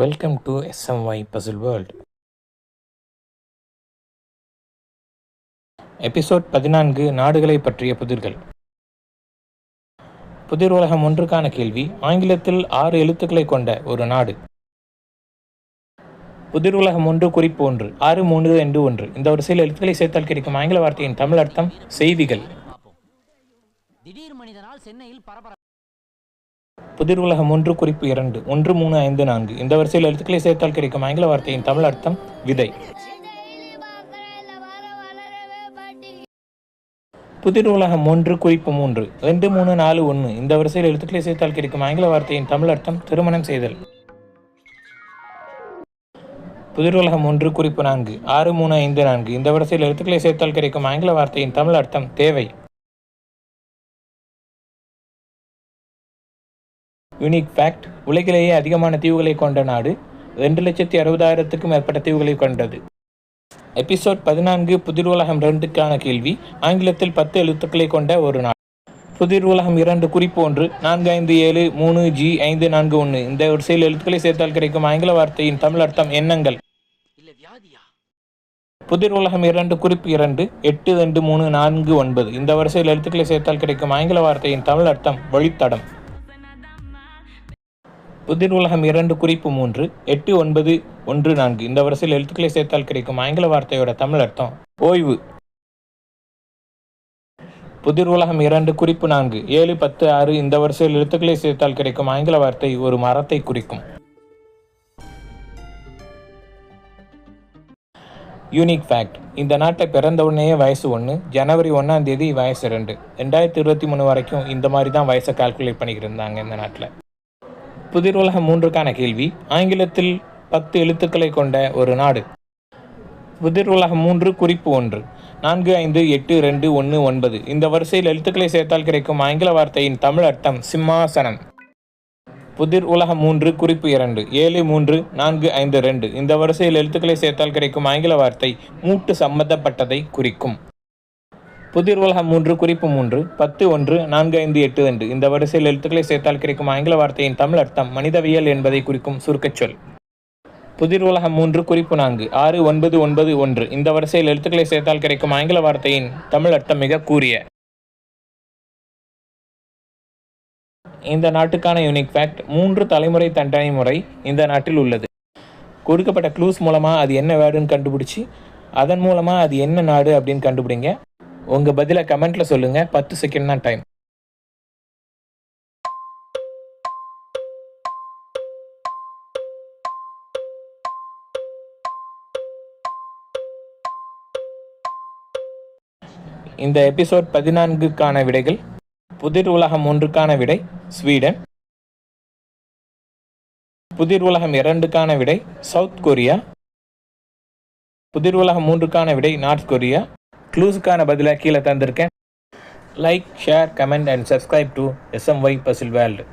Welcome to SMY puzzle world episode பதினான்கு நாடுகளை பற்றிய புதிர்கள். புதிர் உலகம் ஒன்றுக்கான கேள்வி ஆங்கிலத்தில் ஆறு எழுத்துக்களை கொண்ட ஒரு நாடு. புதிர் உலகம் ஒன்று குறிப்பு ஒன்று ஆறு மூன்று ரெண்டு ஒன்று. இந்த வரிசையில் எழுத்துக்களை சேர்த்தால் கிடைக்கும் ஆங்கில வார்த்தையின் தமிழ் அர்த்தம் செய்திகள். திடீர் மனிதனால் சென்னையில் பரபர புதிர் உலகம் ஒன்று குறிப்பு இரண்டு. ஒன்று மூணு ஐந்து நான்கு. இந்த வரிசையில் எழுத்துக்களை சேர்த்தால் கிடைக்கும் ஆங்கில வார்த்தையின் தமிழ் அர்த்தம் விதை. புதிர் உலகம் ஒன்று குறிப்பு மூன்று. ரெண்டு மூணு நாலு ஒன்று. இந்த வரிசையில் எழுத்துக்களை சேர்த்தால் கிடைக்கும் ஆங்கில வார்த்தையின் தமிழ் அர்த்தம் திருமணம் செய்தல். புதிர் உலகம் ஒன்று குறிப்பு நான்கு. ஆறு மூணு ஐந்து நான்கு. இந்த வரிசையில் எழுத்துக்களை சேர்த்தால் கிடைக்கும் ஆங்கில வார்த்தையின் தமிழ் அர்த்தம் தேவை. யூனிக் ஃபேக்ட் உலகிலேயே அதிகமான தீவுகளை கொண்ட நாடு ரெண்டு லட்சத்தி அறுபதாயிரத்துக்கும் மேற்பட்ட தீவுகளை கொண்டது. எபிசோட் பதினான்கு புதிர் உலகம் ரெண்டுக்கான கேள்வி ஆங்கிலத்தில் பத்து எழுத்துக்களை கொண்ட ஒரு நாடு. புதிர் உலகம் இரண்டு குறிப்பு ஒன்று நான்கு ஐந்து ஏழு மூணு ஜி ஐந்து நான்கு ஒன்று. இந்த வரிசையில் எழுத்துக்களை சேர்த்தால் கிடைக்கும் ஆங்கில வார்த்தையின் தமிழ் அர்த்தம் எண்ணங்கள். புதிர் உலகம் இரண்டு குறிப்பு இரண்டு எட்டு ரெண்டு மூணு நான்கு ஒன்பது. இந்த வரிசையில் எழுத்துக்களை சேர்த்தால் கிடைக்கும் ஆங்கில வார்த்தையின் தமிழ் அர்த்தம் வழித்தடம். புதிர் உலகம் இரண்டு குறிப்பு மூன்று எட்டு ஒன்பது ஒன்று நான்கு. இந்த வரிசையில் எழுத்துக்களை சேர்த்தால் கிடைக்கும் ஆங்கில வார்த்தையோட தமிழ் அர்த்தம். ஓய்வு. புதிர் உலகம் இரண்டு குறிப்பு நான்கு ஏழு பத்து ஆறு. இந்த வரிசையில் எழுத்துக்களை சேர்த்தால் கிடைக்கும் ஆங்கில வார்த்தை ஒரு மரத்தை குறிக்கும். Unique fact. இந்த நாட்டை பிறந்த உடனேயே வயசு ஒன்று ஜனவரி ஒன்றாம் தேதி வயசு ரெண்டு. ரெண்டாயிரத்தி இருபத்தி மூணு வரைக்கும் இந்த மாதிரி தான் வயசை கால்குலேட் பண்ணிக்கிட்டு இருந்தாங்க இந்த நாட்டில். புதிர் உலகம் மூன்றுக்கான கேள்வி. ஆங்கிலத்தில் பத்து எழுத்துக்களை கொண்ட ஒரு நாடு. புதிர் உலகம் மூன்று குறிப்பு ஒன்று. நான்கு ஐந்து எட்டு ரெண்டு ஒன்று ஒன்பது. இந்த வரிசையில் எழுத்துக்களை சேர்த்தால் கிடைக்கும் ஆங்கில வார்த்தையின் தமிழ் அர்த்தம் சிம்மாசனம். புதிர் உலகம் மூன்று குறிப்பு இரண்டு. ஏழு மூன்று நான்கு ஐந்து ரெண்டு. இந்த வரிசையில் எழுத்துக்களை சேர்த்தால் கிடைக்கும் ஆங்கில வார்த்தை மூட்டு சம்பந்தப்பட்டதை குறிக்கும். புதிர் உலகம் மூன்று குறிப்பு மூன்று பத்து ஒன்று நான்கு ஐந்து எட்டு ரெண்டு. இந்த வரிசையில் எழுத்துக்களை சேர்த்தால் கிடைக்கும் ஆங்கில வார்த்தையின் தமிழ் அர்த்தம் மனிதவியல் என்பதை குறிக்கும் சுருக்கச்சொல். புதிர் உலகம் மூன்று குறிப்பு நான்கு ஆறு ஒன்பது ஒன்பது ஒன்று. இந்த வரிசையில் எழுத்துக்களை சேர்த்தால் கிடைக்கும் ஆங்கில வார்த்தையின் தமிழ் அர்த்தம் மிக கூறிய. இந்த நாட்டுக்கான யூனிக் ஃபேக்ட் மூன்று தலைமுறை தண்டனை முறை இந்த நாட்டில் உள்ளது. கொடுக்கப்பட்ட க்ளூஸ் மூலமாக அது என்ன வேர்டுன்னு கண்டுபிடிச்சி அதன் மூலமாக அது என்ன நாடு அப்படின்னு கண்டுபிடிங்க. உங்கள் பதிலை கமெண்ட்டில் சொல்லுங்கள் பத்து செகண்ட் தான் டைம் இந்த எபிசோட் பதினான்குக்கான விடைகள். புதிர் உலகம் ஒன்றுக்கான விடை ஸ்வீடன். புதிர் உலகம் இரண்டுக்கான விடை சவுத் கொரியா. புதிர் உலகம் மூன்றுக்கான விடை நார்த் கொரியா. க்ளூஸுக்கான பதிலாக கீழே தந்திருக்கேன். Like share comment and subscribe to SMY puzzle world